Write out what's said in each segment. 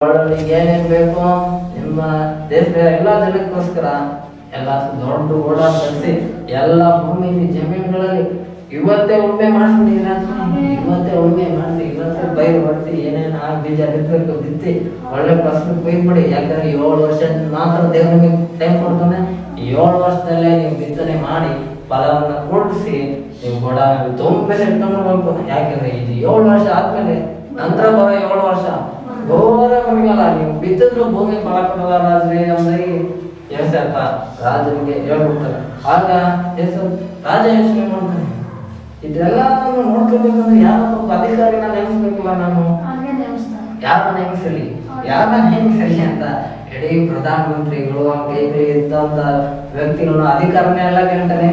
ಏನೇನ್ ಬೇಕು ನಿಮ್ಮ ದೇಶದ ಎಲ್ಲಾ ಜನಕ್ಕೋಸ್ಕರ ಎಲ್ಲ ದೊಡ್ಡ ಓಡಾ ಕಳಿಸಿ ಎಲ್ಲ ಭೂಮಿ ಜಮೀನುಗಳಲ್ಲಿ ಇವತ್ತೇ ಉಳುಮೆ ಮಾಡಿಸಿ, ಇವತ್ತೇ ಉಳುಮೆ ಮಾಡಿಸಿ, ಇವತ್ತೇ ಬೈರ್ ಬರ್ತಿ ಏನೇನು ಆ ಬೀಜ ಬಿತ್ತಬೇಕು ಬಿತ್ತಿ ಒಳ್ಳೆ ಫಸಲು ಕೊಯ್ದ್ಬಿಡಿ ಯಾಕಂದ್ರೆ ಏಳು ವರ್ಷ ಮಾತ್ರ ದೇವ್ರ ನಿಮಗೆ ಟೈಮ್ ಕೊಡ್ತಾನೆ. ಏಳು ವರ್ಷದಲ್ಲೇ ನೀವು ಬಿತ್ತನೆ ಮಾಡಿ ಫಲವನ್ನು ಕೂಡಿಸಿ ನೀವು ಕೂಡ ತುಂಬ ಇಟ್ಕೊಂಡು ಯಾಕಂದ್ರೆ ಇದು ಏಳು ವರ್ಷ ಆದ್ಮೇಲೆ ನಂತರ ಬರೋ ಏಳು ವರ್ಷ ಘೋರ ಬರಗಾಲ ನೀವು ಬಿತ್ತಿದ್ರು ಭೂಮಿ ಫಲ ಕೊಡಲ್ಲ ರಾಜ್ರಿ ಅಂದಾಗಿ ಏಸಪ್ಪ ರಾಜನಿಗೆ ಹೇಳ್ಬಿಡ್ತಾರೆ ಆಗ ಹೆಸರು ರಾಜ ಯೋಚನೆ ಮಾಡ್ತಾನೆ? ಇದೆಲ್ಲ ನೋಡ್ಕೋಬೇಕಂದ್ರೆ ಯಾವ ಒಬ್ಬ ಅಧಿಕಾರಿನ ನೇಮಿಸ್ಬೇಕಲ್ಲ ನಾನು? ಯಾರನ್ನ ನೇಮಿಸಲಿ? ಯಾರನ್ನ ನೇಮಿಸಲಿ ಅಂತ ಇಡೀ ಪ್ರಧಾನಮಂತ್ರಿಗಳು ಇದ್ದಂತ ವ್ಯಕ್ತಿಗಳು ಅಧಿಕಾರನೇ ಎಲ್ಲ ಕೇಳ್ತಾನೆ.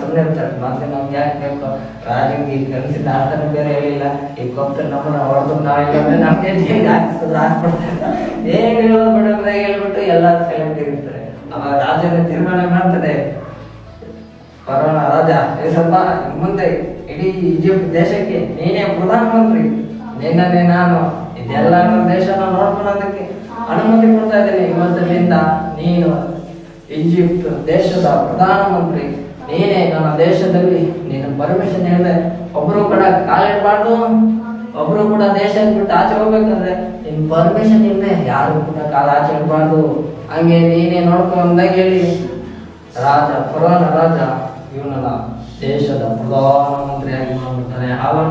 ಸುಮ್ಮನೆ ಇರ್ತಾರೆ. ಮತ್ತೆ ನಮ್ಗೆ ಯಾಕೆ ಬೇಕು? ರಾಜಂಗೆ ಈ ಕನಸಿನ ಅರ್ಥನೂ ಬೇರೆ ಹೇಳಿಲ್ಲ. ಈ ಕೊಪ್ತ ನಮ್ಮನ್ನ ಹೊಡೆದು ನಾವಿಲ್ಲ ಅಂದ್ರೆ ನಮ್ಗೆ ಹೇಗೆ ಹಾಕಿಸಿದ್ರು ಹಾಕ್ಬಿಡ್ತಾರೆ ಏನ್ ಹೇಳೋದು ಮೇಡಮ್ ಹೇಳ್ಬಿಟ್ಟು ಎಲ್ಲ ಸೈಲೆಂಟ್ ಇರ್ತಾರೆ. ಅವಾಗ ರಾಜನ ತೀರ್ಮಾನ ಮಾಡ್ತದೆ. ಬರೋಣ ರಾಜ, ಏ ಸ್ವಲ್ಪ ಮುಂದೆ ಇಡೀ ಈಜಿಪ್ಟ್ ದೇಶಕ್ಕೆ ನೀನೇ ಪ್ರಧಾನಮಂತ್ರಿ. ನಿನ್ನನ್ನೇ ನಾನು. ಇದೆಲ್ಲ ನಮ್ಮ ದೇಶನ ನೋಡ್ಕೊಳ್ಳೋದಕ್ಕೆ ಅನುಮತಿ ಕೊಡ್ತಾ ಇದ್ದೀನಿ. ಇವತ್ತಿನಿಂದ ನೀನು ಈಜಿಪ್ಟ್ ದೇಶದ ಪ್ರಧಾನಮಂತ್ರಿ. ನೀನೇ ನನ್ನ ದೇಶದಲ್ಲಿ, ನೀನು ಪರ್ಮಿಷನ್ ಹೇಳಿದೆ ಒಬ್ರು ಕೂಡ ಕಾಲಿಡಬಾರ್ದು ಒಬ್ರು ಕೂಡ ದೇಶ ಬಿಟ್ಟು ಆಚೆ ಹೋಗ್ಬೇಕಂದ್ರೆ ನಿನ್ ಪರ್ಮಿಷನ್ ಇಲ್ಲದೆ ಯಾರು ಕೂಡ ಕಾಲ ಆಚೆ ಇಡಬಾರ್ದು. ಹಂಗೆ ನೀನೇ ನೋಡ್ಕೊ ಅಂದಾಗ ಹೇಳಿ. ರಾಜ ಪುರಾಣ ರಾಜ, ಇವನಲ್ಲ ದೇಶದ ಪ್ರಧಾನಮಂತ್ರಿಯಾಗಿ ಮಾಡ್ಬಿಡ್ತಾನೆ ಆವಾಗ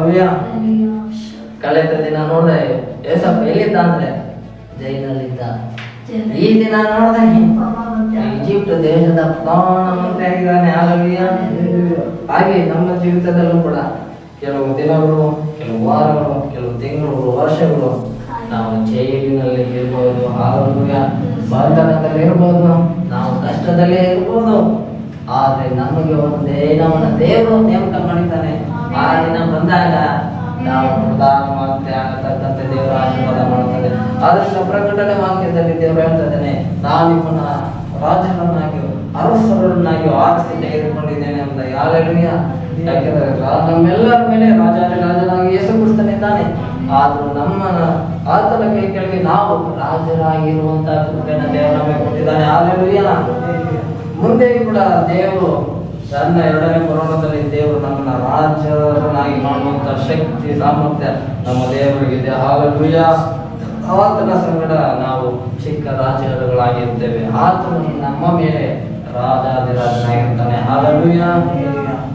ಕಳೆದ ದಿನ ನೋಡಿದೆ, ಏಸಪ್ಪ ಎಲ್ಲಿದ್ದ ಅಂದ್ರೆ? ಜೈನಲ್ಲಿದ್ದ ಈ ದಿನ ನೋಡ್ದೆ ಈಜಿಪ್ಟ್ ದೇಶದ ಪ್ರಧಾನಮಂತ್ರಿ ಆಗಿದ್ದಾನೆ ಹಾಗೆ ನಮ್ಮ ಜೀವಿತದಲ್ಲೂ ಕೂಡ ಕೆಲವು ದಿನಗಳು, ಕೆಲವು ವಾರಗಳು, ಕೆಲವು ತಿಂಗಳು, ವರ್ಷಗಳು ನಾವು ಜೈಲಿನಲ್ಲಿ ಇರ್ಬೋದು. ಆರೋಗ್ಯ ಬಂಧನದಲ್ಲಿ ಇರ್ಬೋದು. ನಾವು ಕಷ್ಟದಲ್ಲೇ ಇರ್ಬೋದು. ಆದ್ರೆ ನಮಗೆ ಒಂದೇ ನಮ್ಮನ್ನ ದೇವರು ನೇಮಕ ಮಾಡಿದ್ದಾನೆ. ಆ ದಿನ ಬಂದಾಗ ನಾವು ಪ್ರಧಾನಮಂತ್ರಿ ಆಗತಕ್ಕಂಥ ದೇವರ ಆಶೀರ್ವಾದ ಮಾಡುತ್ತದೆ. ಆದ್ರಿಂದ ಪ್ರಕಟಣೆ ವಾಕ್ಯದಲ್ಲಿ ದೇವರು ಹೇಳ್ತಾ ಇದ್ದಾನೆ ನಾನು ನಿಮ್ಮನ್ನ ರಾಜರನ್ನಾಗಿ ಅರಸರನ್ನಾಗಿಯೋ ಆರಿಸಿ ತೆಗೆದುಕೊಂಡಿದ್ದೇನೆ ಅಂತ ಯಾರೆಲ್ಲ ಯಾಕೆಂದರೆ ನಮ್ಮೆಲ್ಲರ ಮೇಲೆ ರಾಜನೇ ರಾಜನಾಗಿ ಯೇಸು ಆದ್ರೂ ನಮ್ಮ ಆತನ ಕೈ ಕೆಳಗೆ ನಾವು ರಾಜರಾಗಿರುವಂತಹ ಕೃಪೆನ ದೇವರು ನಮಗೆ ಕೊಟ್ಟಿದ್ದಾನೆ. ಹಾಲೆಲೂಯಾ. ಮುಂದೆ ಕೂಡ ದೇವರು ತನ್ನ ಎರಡನೇ ಕೊರೋನಾದಲ್ಲಿ ದೇವರು ನಮ್ಮನ್ನ ರಾಜರನ್ನಾಗಿ ಮಾಡುವಂತ ಶಕ್ತಿ, ಸಾಮರ್ಥ್ಯ ನಮ್ಮ ದೇವರಿಗಿದೆ. ಹಾಲೆಲೂಯಾ. ಆತನ ಸಂಗಡ ನಾವು ಚಿಕ್ಕ ರಾಜರುಗಳಾಗಿರ್ತೇವೆ. ಆತನು ನಮ್ಮ ಮೇಲೆ ರಾಜಾದಿರಾಜನಾಗಿರ್ತಾನೆ ಹಾಲೆಲೂಯಾ